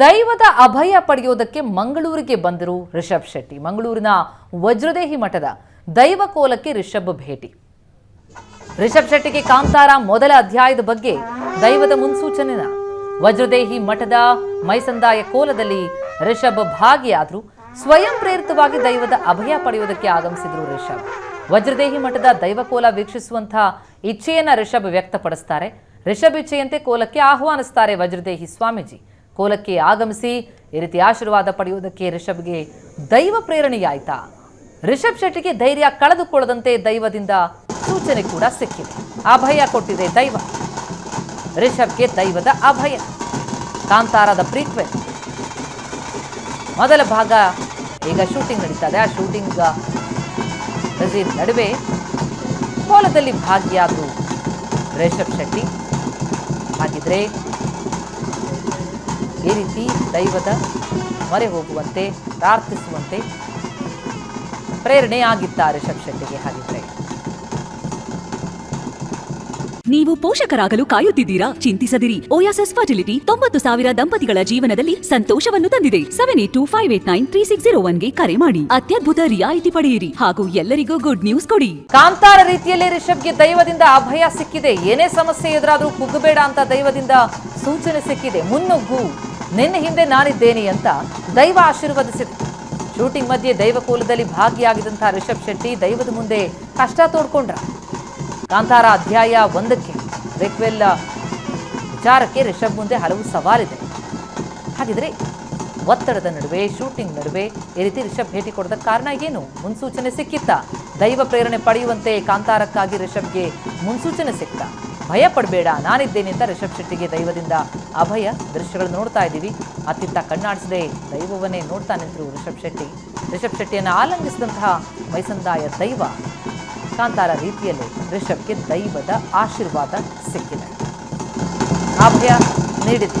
ದೈವದ ಅಭಯ ಪಡೆಯೋದಕ್ಕೆ ಮಂಗಳೂರಿಗೆ ಬಂದರು ರಿಷಬ್ ಶೆಟ್ಟಿ. ಮಂಗಳೂರಿನ ವಜ್ರದೇಹಿ ಮಠದ ದೈವ ಕೋಲಕ್ಕೆ ರಿಷಬ್ ಭೇಟಿ. ರಿಷಬ್ ಶೆಟ್ಟಿಗೆ ಕಾಂತಾರ ಮೊದಲ ಅಧ್ಯಾಯದ ಬಗ್ಗೆ ದೈವದ ಮುನ್ಸೂಚನೆನ. ವಜ್ರದೇಹಿ ಮಠದ ಮೈಸಂದಾಯ ಕೋಲದಲ್ಲಿ ರಿಷಬ್ ಭಾಗಿಯಾದ್ರು. ಸ್ವಯಂ ಪ್ರೇರಿತವಾಗಿ ದೈವದ ಅಭಯ ಪಡೆಯುವುದಕ್ಕೆ ಆಗಮಿಸಿದ್ರು ರಿಷಬ್. ವಜ್ರದೇಹಿ ಮಠದ ದೈವಕೋಲ ವೀಕ್ಷಿಸುವಂತಹ ಇಚ್ಛೆಯನ್ನ ರಿಷಬ್ ವ್ಯಕ್ತಪಡಿಸ್ತಾರೆ. ರಿಷಬ್ ಇಚ್ಛೆಯಂತೆ ಕೋಲಕ್ಕೆ ಆಹ್ವಾನಿಸ್ತಾರೆ ವಜ್ರದೇಹಿ ಸ್ವಾಮೀಜಿ. ಕೋಲಕ್ಕೆ ಆಗಮಿಸಿ ಈ ರೀತಿ ಆಶೀರ್ವಾದ ಪಡೆಯುವುದಕ್ಕೆ ರಿಷಬ್ಗೆ ದೈವ ಪ್ರೇರಣೆಯಾಯ್ತಾ? ರಿಷಬ್ ಶೆಟ್ಟಿಗೆ ಧೈರ್ಯ ಕಳೆದುಕೊಳ್ಳದಂತೆ ದೈವದಿಂದ ಸೂಚನೆ ಕೂಡ ಸಿಕ್ಕಿದೆ. ಅಭಯ ಕೊಟ್ಟಿದೆ ದೈವ. ರಿಷಬ್ಗೆ ದೈವದ ಅಭಯ. ಕಾಂತಾರದ ಪ್ರೀಕ್ವೆಲ್ ಮೊದಲ ಭಾಗ ಈಗ ಶೂಟಿಂಗ್ ನಡೀತಾ ಇದೆ ಆ ಶೂಟಿಂಗ್ ರಜೀರ್ ನಡುವೆ ಕೋಲದಲ್ಲಿ ಭಾಗಿಯಾದರು ರಿಷಬ್ ಶೆಟ್ಟಿ. ಹಾಗಿದ್ರೆ ರೀತಿ ದೈವದ ಮೊರೆ ಹೋಗುವಂತೆ ಪ್ರಾರ್ಥಿಸುವಂತೆ ಪ್ರೇರಣೆ ಆಗಿತ್ತ ರಿಷಬ್ ಶೆಟ್ಟಿಗೆ ಹಾಗಿದ್ರೆ ನೀವು ಪೋಷಕರಾಗಲು ಕಾಯುತ್ತಿದ್ದೀರಾ? ಚಿಂತಿಸದಿರಿ. ಓಯಾಸಸ್ ಫರ್ಟಿಲಿಟಿ ತೊಂಬತ್ತು ಸಾವಿರ ದಂಪತಿಗಳ ಜೀವನದಲ್ಲಿ ಸಂತೋಷವನ್ನು ತಂದಿದೆ. Seven eight two five eight nine three six zero ಒನ್ಗೆ ಕರೆ ಮಾಡಿ. ಅತ್ಯದ್ಭುತ ರಿಯಾಯಿತಿ ಪಡೆಯಿರಿ ಹಾಗೂ ಎಲ್ಲರಿಗೂ ಗುಡ್ ನ್ಯೂಸ್ ಕೊಡಿ. ಕಾಂತಾರ ರೀತಿಯಲ್ಲಿ ರಿಷಬ್ಗೆ ದೈವದಿಂದ ಅಭಯ ಸಿಕ್ಕಿದೆ. ಏನೇ ಸಮಸ್ಯೆ ಎದುರಾದರೂ ಕುಗ್ಗಬೇಡ ಅಂತ ದೈವದಿಂದ ಸೂಚನೆ ಸಿಕ್ಕಿದೆ. ಮುನ್ನುಗ್ಗು. ನಿನ್ನ ಹಿಂದೆ ನಾನಿದ್ದೇನೆ ಅಂತ ದೈವ ಆಶೀರ್ವದಿಸಿದೆ ಶೂಟಿಂಗ್ ಮಧ್ಯೆ ದೈವಕೋಲದಲ್ಲಿ ಭಾಗಿಯಾಗಿದಂತ ರಿಷಬ್ ಶೆಟ್ಟಿ ದೈವದ ಮುಂದೆ ಕಷ್ಟ ತೋಡ್ಕೊಂಡ್ರ. ಕಾಂತಾರ ಅಧ್ಯಾಯ ಒಂದಕ್ಕೆ ರಿಕ್ವೆಲ್ ವಿಚಾರಕ್ಕೆ ರಿಷಬ್ ಮುಂದೆ ಹಲವು ಸವಾಲಿದೆ. ಹಾಗಿದ್ರೆ ಒತ್ತಡದ ನಡುವೆ, ಶೂಟಿಂಗ್ ನಡುವೆ ಈ ರೀತಿ ರಿಷಬ್ ಭೇಟಿ ಕೊಡದ ಕಾರಣ ಏನು? ಮುನ್ಸೂಚನೆ ಸಿಕ್ಕಿತ್ತ? ದೈವ ಪ್ರೇರಣೆ ಪಡೆಯುವಂತೆ ಕಾಂತಾರಕ್ಕಾಗಿ ರಿಷಬ್ಗೆ ಮುನ್ಸೂಚನೆ ಸಿಕ್ತ? ಭಯ ಪಡಬೇಡ ನಾನಿದ್ದೇನೆ ಅಂತ ರಿಷಬ್ ಶೆಟ್ಟಿಗೆ ದೈವದಿಂದ ಅಭಯ ದೃಶ್ಯಗಳು ನೋಡ್ತಾ ಇದ್ದೀವಿ. ಅತ್ತಿತ್ತ ಕಣ್ಣಾಡಿಸದೆ ದೈವವನ್ನೇ ನೋಡ್ತಾ ನಿಂತರು ರಿಷಬ್ ಶೆಟ್ಟಿ, ರಿಷಬ್ ಶೆಟ್ಟಿಯನ್ನು ಆಲಂಗಿಸಿದಂತಹ ಮೈಸಂದಾಯ ದೈವ, ಕಾಂತಾರ ರೀತಿಯಲ್ಲಿ ರಿಷಬ್ಗೆ ದೈವದ ಆಶೀರ್ವಾದ ಸಿಕ್ಕಿದೆ. ಅಭಯ ನೀಡಿದೆ